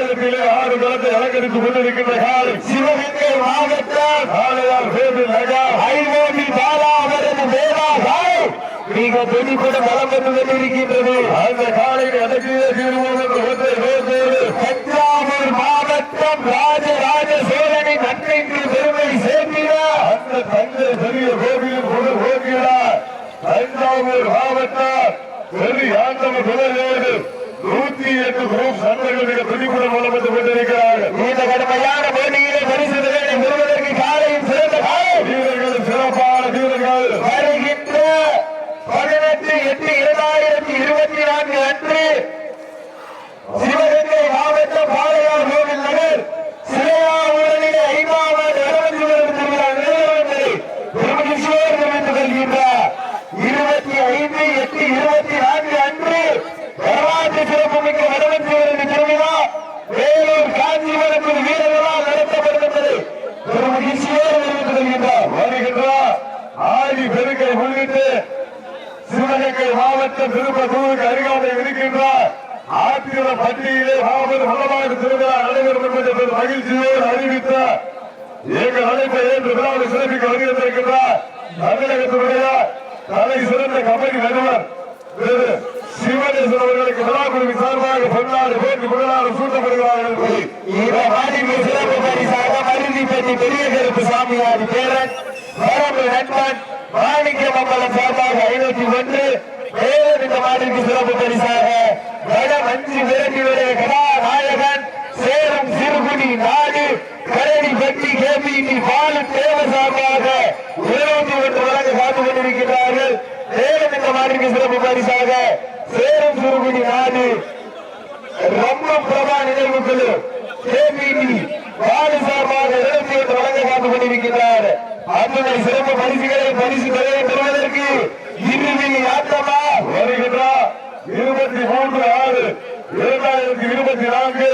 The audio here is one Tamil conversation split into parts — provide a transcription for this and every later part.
மாவட்டத்திலே ஆறு களத்தை அலங்கரித்துக் கொண்டிருக்கின்ற காலை சிவகங்கை மாவட்டம். ஆலையார் பேரில் நகா. ஐநூறு பாலா அவரது வேளா காலை மிக துணிப்பட பலம் பெற்று கொண்டிருக்கின்றது. அந்த காலையை அடக்கியே தீர்வோம் என்ற ஒன்றை நோக்கோடு தஞ்சாவூர் மாவட்டம் ராஜராஜ சோழனை நன்மைக்கு பெருமை சேர்க்கிறார் அந்த தஞ்சை பெரிய கோவிலும் கொடு போகிறார் தஞ்சாவூர் மாவட்டம். பெரிய நூத்தி எட்டு குரூப் சந்தைகளுடைய பிடிப்புற மூலம் வந்து கொண்டிருக்கிறார்கள் இந்த கடுமையான போட்டியிலே பரிசு தொகையை பெறுவதற்கு காலையும் சிறந்த காலை வீரர்கள் சிறப்பான வீரர்கள் வருகின்ற பதினெட்டு எட்டு இரண்டாயிரத்தி இருபத்தி நான்கு அன்று சிவகங்கை மாவட்டம் பாளையார் கோவில் நகர் சிலையாவூரிலே ஐந்தாவது அறுபத்தி ஒன்பது திருவிழா நிறைவேறுவதை திருமதி சிவர் தெரிவித்துக் கொள்கின்றார் இருபத்தி ஐந்து எட்டு இருபத்தி நான்கு அன்று வரலாற்று சிறப்புமிக்க வடவஞ்சி வருட திருவிழா வேலூர் காஞ்சிபுரத்தில் வீரர்களால் நடத்தப்படும் என்பதை திருமதி சிவர் தெரிவித்துக் கொள்கின்றார் வருகின்றார் ஆடி பெருக்கை முன்னிட்டு சிவகங்கை மாவட்டம் திருப்பத்தூருக்கு ஆத்திர மாபெரும் திருவிழா நடைபெறும் என்பதை பெரும் மகிழ்ச்சியோடு அறிவித்த எங்கள் அழைப்பை ஏற்று விழாவை சிறப்பிக்க தமிழகத்தினுடைய தலை சிறந்த கபடி நடுவர் திரு சிவனேஸ்வரர் அவர்களுக்கு விழா குழுவின் சார்பாக பொன்னாடு போட்டி புகழாரம் சூட்டப்படுகிறார்கள். பெரிய கருப்பு சாமியார் பேரன். வரம்பு நண்பன் மாணிக்க மம்பலம் சார்பாக ஐநூத்தி ஒன்று. மேலும் இந்த மாநிலக்கு சிறப்பு பரிசாக வட மஞ்சு விரட்டியுடைய கதாநாயகன் சேரும் சிறுகுடி நாடு கரடி பட்டி கேபிடி பாலு தேவ சார்பாக இருபத்தி ஒன்று வழங்க காத்துக் கொண்டிருக்கிறார்கள் மேலும் இந்த சிறப்பு பரிசாக சேரும் சிறுகுடி நாடு. ரொம்ப பிரபா நினைவு குழு கேபிடி பாலு சார்பாக இருபத்தி ஒன்று வழங்க காத்துக் கொண்டிருக்கிறார் அத்துணை பரிசுகளை பரிசு தொகையை பெறுவதற்கு இறுதி ஆட்டமா? வருகின்ற இருபத்தி மூன்று ஆறு இரண்டாயிரத்தி இருபத்தி நான்கு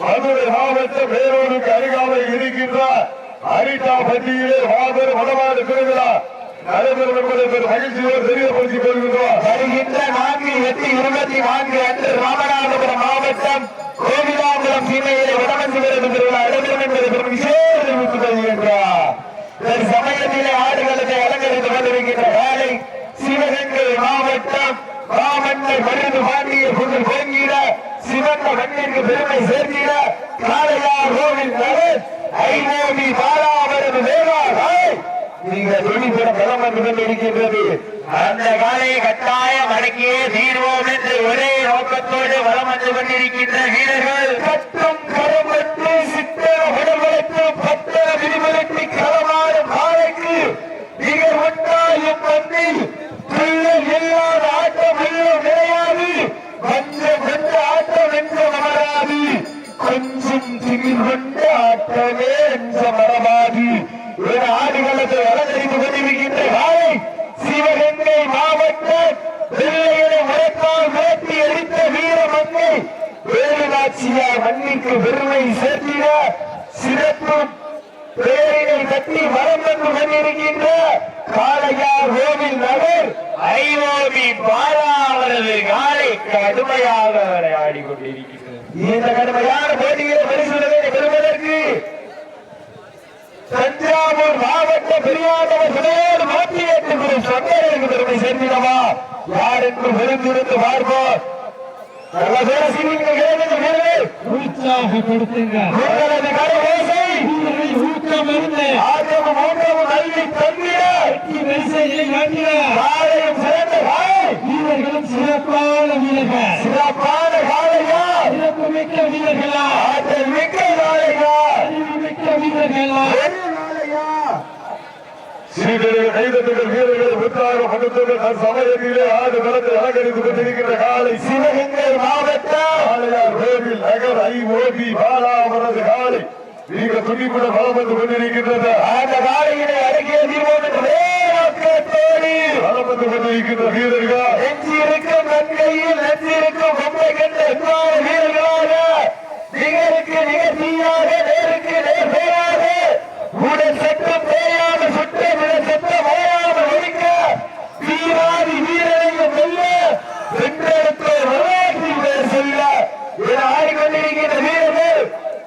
மதுரை மாவட்ட வேலூருக்கு அருகாமையில் இருக்கின்ற அரிட்டா பட்டியிலே மாபெரும் வடமாடு திருவிழா நடைபெறும் என்பதை பெரும் மகிழ்ச்சியோடு தெரியப்படுத்திக் கொள்கின்றோம். வருகின்ற நான்கு எட்டு இருபத்தி நான்கு அன்று ராமநாதபுரம் மாவட்டம் கோவிலாபுரம் சீமையிலே வடமஞ்சி விரது திருவிழா நடைபெறும் என்பதை பெரும் விசேஷ தெரிவித்துக் கொள்கின்றார் சமயத்திலே ஆடுகளுக்கு அலங்கரித்துக் கொண்டிருக்கின்ற வேலை சிவகங்கை மாவட்டம் மாமன்னர் மருந்து பாண்டிய புகழ் பொங்கிட சிவந்த மண்ணிற்கு பெருமை சேர்த்திட காளையார் கோவில் நகர் ஐநோமி பாலாவரது வேளாண் நீங்க துணிபுற பலம் வந்து கொண்டிருக்கின்றது. அந்த காலையை கட்டாயம் அடக்கியே தீர்வோம் என்று ஒரே நோக்கத்தோடு வளம் வந்து கொண்டிருக்கின்ற வீரர்கள். கட்டும் ஒன்றாயும் வந்து இல்லாத ஆட்டம் எல்லாம் கிடையாது கொஞ்சம் கொண்ட ஆட்டம் என்று மறவாது கொஞ்சம் திமிர் கொண்ட ஆட்டமே என்று மறவாது ஒரு ஆடுகளத்தை அலங்கரித்துக் கொண்டிருக்கின்ற காலை சிவகங்கை வீர மண்ணை வேலுநாச்சியார் மண்ணிற்கு பெருமை சேர்த்திட சிறப்பு பேரினை கட்டி வரம் வந்து கொண்டிருக்கின்ற காளையார் கோவில் நகர் ஐஓபி பாலா அவரது காலை கடுமையாக விளையாடி கொண்டிருக்கிறது இந்த கடுமையான போட்டியில பரிசுகளை பெறுவதற்கு தஞ்சாவூர் மாவட்ட பெரியாண்டவர் நூற்றி எட்டு குரு சொந்தர்களுக்கு பெருமை சேர்ந்திடவா? யார் என்று விருந்திருந்து பார்ப்போம். உற்சாகப்படுத்துங்க காட்டிட காலையும் சிறந்த காலை வீரர்களும் சிறப்பான வீரர்கள். சிறப்பான காலையா சிறப்பு மிக்க வீரர்களா? ஆற்றல் மிக்க காலையா அறிவு மிக்க வீரர்களா? சீடர்கள் கைதட்டுகள் வீரர்கள் உற்சாகம் படுத்துங்கள் தன் சமயத்திலே ஆடு களத்தை அலங்கரித்துக் கொண்டிருக்கின்ற காலை. சிவகங்கை மாவட்டம். ஆலையார் கோவில் நகர் ஐ ஓபி பாலா அவரது காலை. மிக துடிப்புடன் வளம் வந்து கொண்டிருக்கின்றது அந்த காலையினை அடக்கிய வளம் வந்து கொண்டிருக்கின்ற வீரர்கள் நெஞ்சிருக்கும் நன்கையில் நெஞ்சிருக்கும் பொம்மை கண்ட எவ்வாறு வீரர்களாக நிகருக்கு நிகர் தீயாக நேருக்கு நேர் பேராக உடல் சட்டம் பேயாம சுட்ட உடல் சட்டம் ஓயாம ஒழிக்க வீராதி வீரரையும் வெல்ல வென்றெடுத்த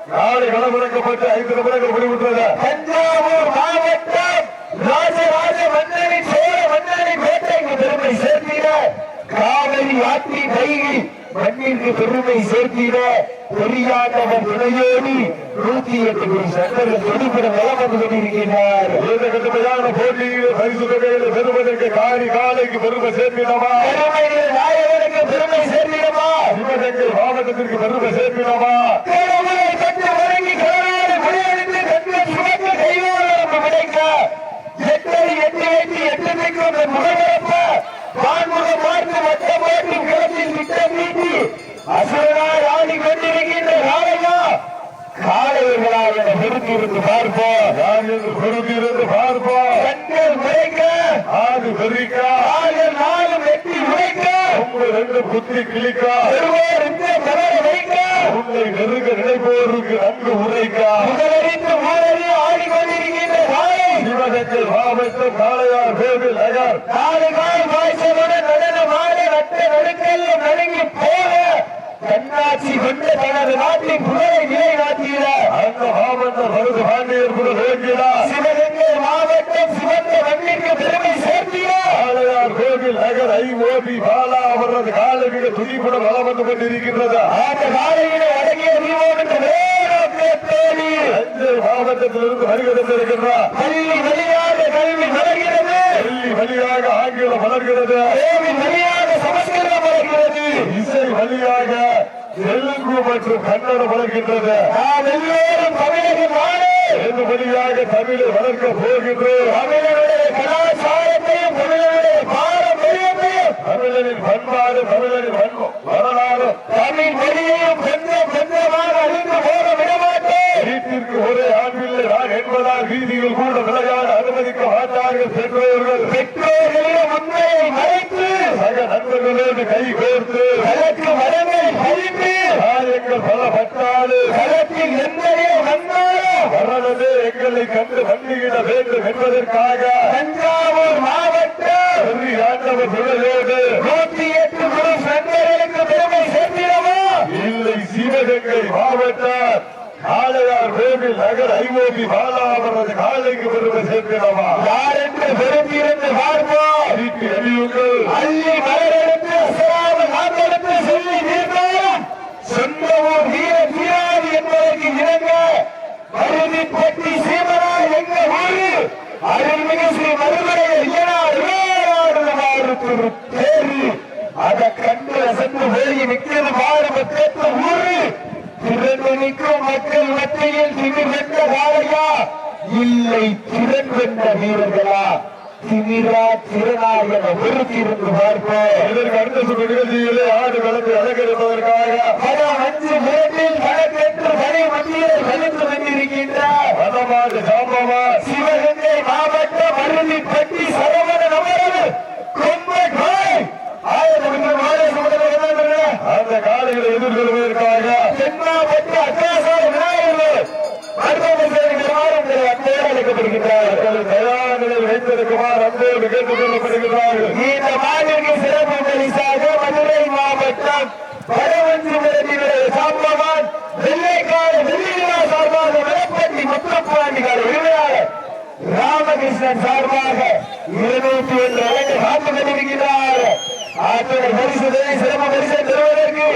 முடிக்கப்பட்டு ஐந்து நிமிடங்கள் முடிவுற்றது. தஞ்சாவூர் மாவட்டம் ராஜராஜ மன்னனி சோழ மன்னனி வேட்டைக்கு பெருமை சேர்த்திட. காவிரி ஆற்றி கைகி மண்ணிற்கு பெருமை சேர்த்திட. பெரியாண்டவர் துணையோடு நூத்தி எட்டு கோடி சட்டங்கள் துடிப்பட வளம் வந்து கொண்டிருக்கிறார் இந்த கடுமையான போட்டியில் பரிசு தொகைகளை பெறுவதற்கு காரி காலைக்கு பெருமை சேர்ப்பினமா என நிறுத்தியிருந்து பார்ப்போம். யார் என்று பொறுத்திருந்து பார்ப்போம். கண்கள் முறைக்க. ஆறு பெருக்கா ஆறு நாளும் வெட்டி உழைக்க உங்கள் ரெண்டு புத்தி கிளிக்கா வைக்க. உன்னை நெருங்க நினைப்போருக்கு நன்கு உரைக்கா. முதலறிந்து ஊரறி ஆடிக்கொண்டிருக்கின்ற காலை சிவகங்கை மாவட்டம் காளையார் கோவில் நகர். நாலு கால் பாய்ச்சலுடன் நடனமாட நட்ட நடுக்கல்ல நடுங்கி போக. கண்ணாட்சி கொண்ட தனது நாட்டின் புகழை நிலைநாட்டிட அந்த மாவட்டம் மருது பாண்டியர் கூட நோக்கிடா சிவகங்கை மாவட்டம் சிவந்த மண்ணிற்கு பெருமை சேர்த்திட காளையார் கோவில் நகர் ஐஓபி பாலா அவரது காலை மிக துடிப்புடன் வளம் வந்து கொண்டிருக்கின்றது. அந்த காலையிலே அடங்கிய தீபம் தஞ்சை மாவட்டத்திலிருந்து வருகிறந்திருக்கின்றார் பள்ளி வழியாக கல்வி வளர்கிறது. டெல்லி வழியாக ஆங்கிலம் வளர்கிறது. தேவி வழியாக சமஸ்கிருதம் வளர்கிறது இசை வழியாக தெலுங்கு மற்றும் கன்னடம் வளர்கின்றது. எல்லோரும் தமிழக நாடு. தெலுங்கு வழியாக தமிழை வளர்க்க போகின்றோம்? தமிழருடைய கலாச்சாரத்தையும் தமிழருடைய பாரம்பரியத்தையும். தமிழனின் பண்பாடு தமிழனின் வரலாறு. தமிழ் மொழியையும் கொஞ்சம் கொஞ்சமாக அழிந்து போக வீட்டிற்கு ஒரே ஆண்பிள்ளை நான் என்பதால் வீதியில் கூட விளையாட அனுமதிக்க மாட்டார்கள் பெற்றோர்கள். பெற்றோர்களிடம் உண்மையை மறைத்து. சக நண்பர்களோடு கை கோர்த்து. கலக்கு வரங்களை பறித்து காரியங்கள் பல பட்டாடு களத்தில் எந்தனையோ வந்தாலும் வரணது எங்களை கண்டு வண்டியிட வேண்டும் என்பதற்காக. தஞ்சாவூர் மாவட்டம். வெறி ஆண்டவர் துணையோடு நூற்றி எட்டு குரு சங்கர்களுக்கு பெருமை சேர்த்திடவா இல்லை சிவகங்கை மாவட்டம் காளையார் கோவில் நகர் ஐஓபி பாலா அவரது காலைக்கு பெருமை சேர்க்கிறவா யார் என்று பெருந்திருந்து பார்ப்போம். வீட்டு அறிவுங்கள் அள்ளி மலரெடுத்து அசராத நாட்டெடுத்து சொல்லி தீர்ந்தாலும் சொந்த ஊர் வீர வீராதி என்பதற்கு இணங்க மருதிப்பட்டி சீமனா எங்க ஊரு அருள்மிகு ஸ்ரீ மருமலை ஐயனார் வேளாடுமாறு திரு அதை கண்டு ரசந்து போய் நிற்கிறது மக்கத்து ஊரு. திறந்து நிற்கும் மக்கள் மத்தியில் திமிர் வென்ற காலையா இல்லை திறன் வென்ற வீரர்களா? திமிரா திறனா என ஒருத்திருந்து பார்ப்போம். இதற்கு அடுத்த சுற்று நிகழ்ச்சியிலே ஆடு வளர்த்து அலங்கரிப்பதற்காக படம் அஞ்சு மிரட்டில் கணக்கென்று பணி மத்தியில் கலந்து மாவட்டம் வடவஞ்சிபுரத்தினுடைய சாம்பவான் வெள்ளைக்கார வெள்ளிவிழா சார்பாக விளப்பட்டி முத்தப்பாண்டிகார உரிமையாளர் ராமகிருஷ்ணன் சார்பாக இருநூத்தி ஒன்று வழக்கு காத்து கொண்டிருக்கிறார் ஆற்றலை பரிசு சிறப்பு பரிசை பெறுவதற்கு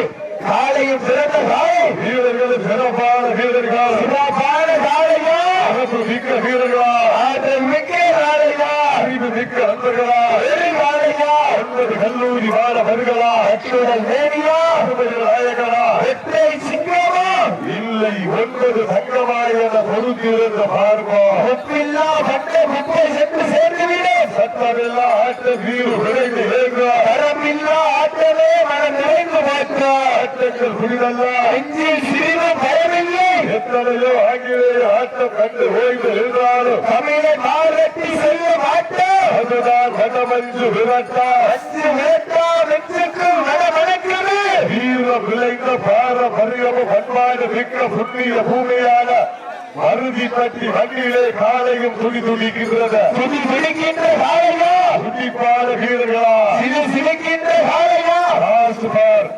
காலையும் சிறந்த காலை வீரர்களும் சிறப்பான வீரர்கள். சிறப்பான காலையா சிறப்பு மிக்க வீரர்களா? ஆற்றல் மிக்க காலையா அறிவு மிக்க நண்பர்களா? கல்லூரி மாணவர்களா அச்சுடல் மேனியா அனுமதி நாயகனா வெற்றை சிங்கமா? இல்லை ஒன்பது தங்கமாய் என பொறுத்திருந்த பார்ப்போம் ஒப்பில்லா பட்ட முப்பை சென்று சேர்ந்துவிடும் சட்டமில்லா ஆட்ட வீடு விரைந்து ஏற்றார் தரமில்லா ஆற்றலே மனம் நிறைந்து மாற்றார் ஆட்டங்கள் புரிதல்ல நெஞ்சில் சிறிதும் பயமில்லை. எத்தனையோ ஆங்கிலேய ஆட்டம் கண்டு ஓய்ந்து இருந்தாலும் தமிழை மாறட்டி செல்ல மாட்டோம் அதுதான் வடமஞ்சு விரட்டா விளைந்த பாரம்பரியம பண்பாடு மிக்க புண்ணிய பூமியான மருதி பற்றி வண்டியிலே காலையும் துடி துடிக்கின்றது துடி துடிக்கின்ற காலையா துடிப்பான வீரர்களா? சிறு சிரிக்கின்ற காலையா லாஸ்ட் பார்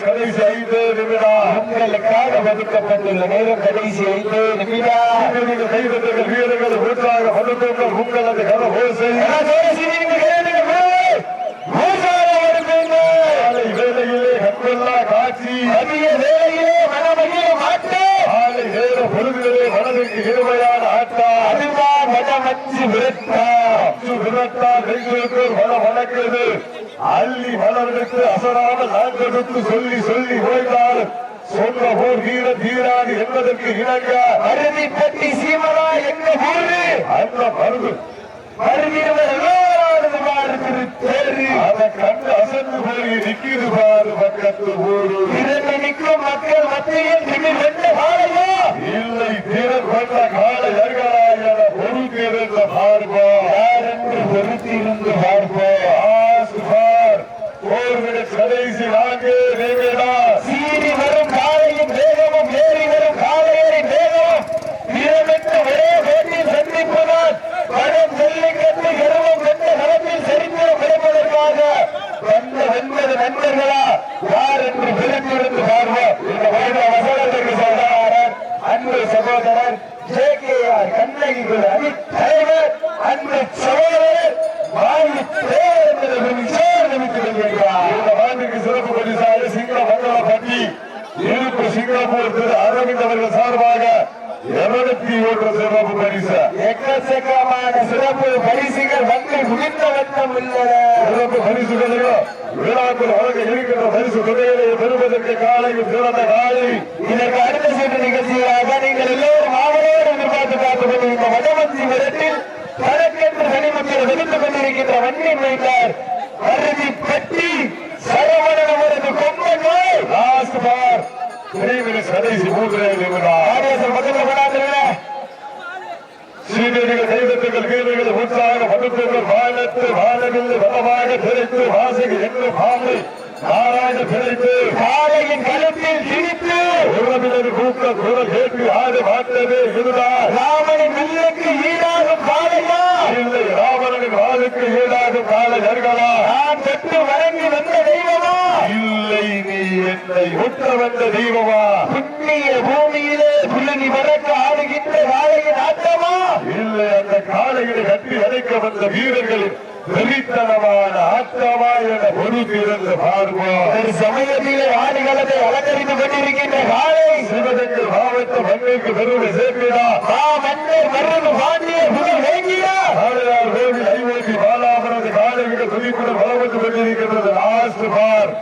கடைசி ஐந்து நிமிடம். உங்கள் உங்களுக்காக ஒதுக்கப்பட்டுள்ள நேரம் கடைசி ஐந்து நிமிடம். நீங்கள் கைதட்டங்கள் வீரர்கள் உற்சாக படுத்துங்கள் உங்களது கர ஓசை காலை வேளையிலே கண்கொள்ளா காட்சி காலை நேர பொழுதிலே மனதிற்கு இருமையான ஆட்டா அச்சு விரட்டா நெய்களுக்கு வள வளர்க்கிறது அள்ளி மலர்விட்டு நான்கெடுத்து சொல்லி சொல்லி ஓய்ந்தால் சொன்ன போர் வீர தீராது என்பதற்கு இணங்க அருதிப்பட்டி சீமலா எங்க ஊரு? அந்த மருது வருகிறவர் எல்லோரது பாரு தேரு. அதை கண்டு அசந்து போய் நிக்கிது பாரு பக்கத்து ஊரு. இரண்டு நிற்கும் மக்கள் மத்தியில் இல்லை தீரன் கொண்ட காலை அருகலாய் என பொறுத்திருந்த பார்ப்போம் யாரென்று பொறுத்திருந்து பார்ப்போம் ஆசுபார் போர்விட கடைசி நான்கு நீங்களா சீறி வரும் காலையும் வேகமும் ஏறி வரும் காலையரின் வேகமும் வீரமிட்டு ஒரே போட்டியில் சந்திப்பதால் படம் ஜல்லிக்கட்டு கருவம் கொண்ட களத்தில் சரித்திரம் பிறப்பதற்காக வந்த ஒன்பது நண்பர்களா யார் என்று பிரித்திருந்து பார்வோம் இந்த வருட வசனத்துக்கு சொல்றாரர் அன்பு சகோதரர் ஜே கே ஆர் கண்ணகி குழு அணி தலைவர் அன்பு சகோதரர் வாயு தேவர் என்பதை விசாரணை கொள்கிறார் இந்த ஆண்டுக்கு சிறப்பு பரிசாக சிங்கள மங்களப்பட்டி இருப்பு சிங்கப்பூர் திரு அரவிந்த் அவர்கள் சார்பாக இருநூத்தி ஒன்று சிறப்பு பரிசு. எக்கச்சக்கமான சிறப்பு பரிசுகள் வந்து முடிந்த வண்ணம் உள்ளன. சிறப்பு பரிசுகளையும் விழாக்கள் வழங்க இருக்கின்ற பரிசு தொகைகளை பெறுவதற்கு காலையில் சிறந்த காலை இதற்கு அடுத்த சுற்று நிகழ்ச்சியாக நீங்கள் எல்லோரும் ஆவலோடு எதிர்பார்த்து காத்துக் கொண்டு இந்த வடமஞ்சி விரட்டில் தனக்கென்று தனிமக்கள் வெடித்துக் கொண்டிருக்கின்ற வண்டியின் வைத்தார் அருதி பெட்டி சரவணன் அவரது கொம்பன் நோய் லாஸ்ட் பார் ஸ்ரீதேவிகள் கைதட்டுகள் வீரர்கள் உற்சாக படுத்துங்கள் வாழத்து வாழவில்லை வளமாக திரைத்து வாசகி என்று பாம்பை நாராயண பிழைத்து காலையின் கழுத்தில் திணித்து உறவினர் கூக்க குரல் கேட்டு ஆடு மாட்டவே இதுதான் ராமனின் வில்லுக்கு ஈடாகும் காலையா இல்லை ராவணனின் வாளுக்கு ஈடாகும் காலை நெருங்கலா நான் பெற்று வணங்கி என்னை ஒட்ட வந்த தெய்வமா? புண்ணிய பூமியிலே புள்ளி வரக்க ஆடுகின்ற வாழையின் ஆட்டமா? இல்லை அந்த காலையை கட்டி அடைக்க வந்த வீரர்களின் வெறித்தனமான ஆட்டமா என ஒரு திறந்து ஒரு சமயத்திலே ஆடுகளத்தை அலங்கரித்துக் கொண்டிருக்கின்ற காலை சிவகங்கை மாவட்ட மண்ணுக்கு பெருமை சேர்க்கிறா மன்னர் மருது பாண்டிய புகழ் வேங்கியா காளையார் கோவில் ஐஓடி பாலாபுரத்து காலைகள் துணிப்புடன் வளர்ந்து கொண்டிருக்கின்றது லாஸ்ட் பார்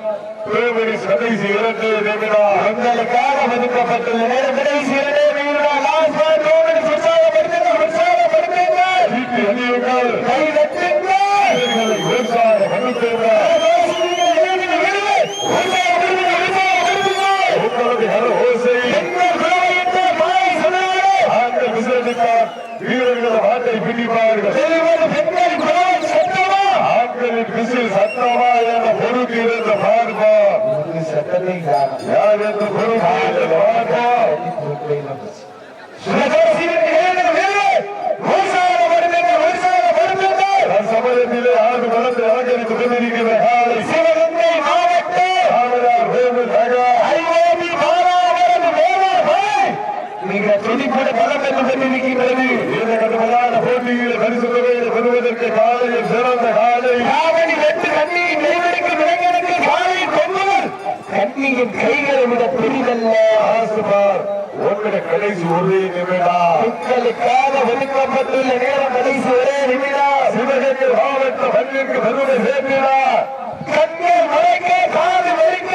பேவரி கடைசி இரண்டு நிமிடம் உங்களுக்காக ஒதுக்கப்பட்டுள்ள நேரம் கடைசி இரண்டே வீரர்கள் லாஸ்ட் பால் கோவிட் உற்சாகப்படுத்துங்கள் உற்சாகப்படுத்துங்கள் வீட்டு அணியுங்கள் கை தட்டுங்கள் வீரர்களை உற்சாக படுத்துங்கள் உங்களது கர ஓசை ஆண்கள் விசேஷித்தார் வீரர்கள் வாட்டை பிடிப்பார்கள் ஆண்களின் விசில் சத்தமா என பொறுத்து இருந்த பார்ப்போம். யார் என்று பொறுத்து இருந்த பார்ப்போம். சமயத்திலே ஆண்டு வளர்ந்து அலங்கரித்து கொண்டிருக்கிற காலை காவலார் வேவு நகா துடிப்பட பலம் என்று கொண்டிருக்கின்றது இந்த கடுமையான போட்டியில் பரிசு தொகையை பெறுவதற்கு காலையில் சிறந்த காலை. காவடி வெட்டு கண்ணியின் கைவெடுக்கு விலங்கெடுக்கு காலை கொம்புகள். கண்ணியின் கைகளை விட பெரிதல்ல ஆசுமார் ஒன்றிட கடைசி ஒரு நிமிடம் மக்களுக்காக ஒதுக்கப்பட்டுள்ள நேரம் கடைசி ஒரே நிமிடம் சிவகங்கை மாவட்ட மண்ணிற்கு பெருமை சேர்க்கிறார். கண்கள் முறைக்க காது வெறிக்க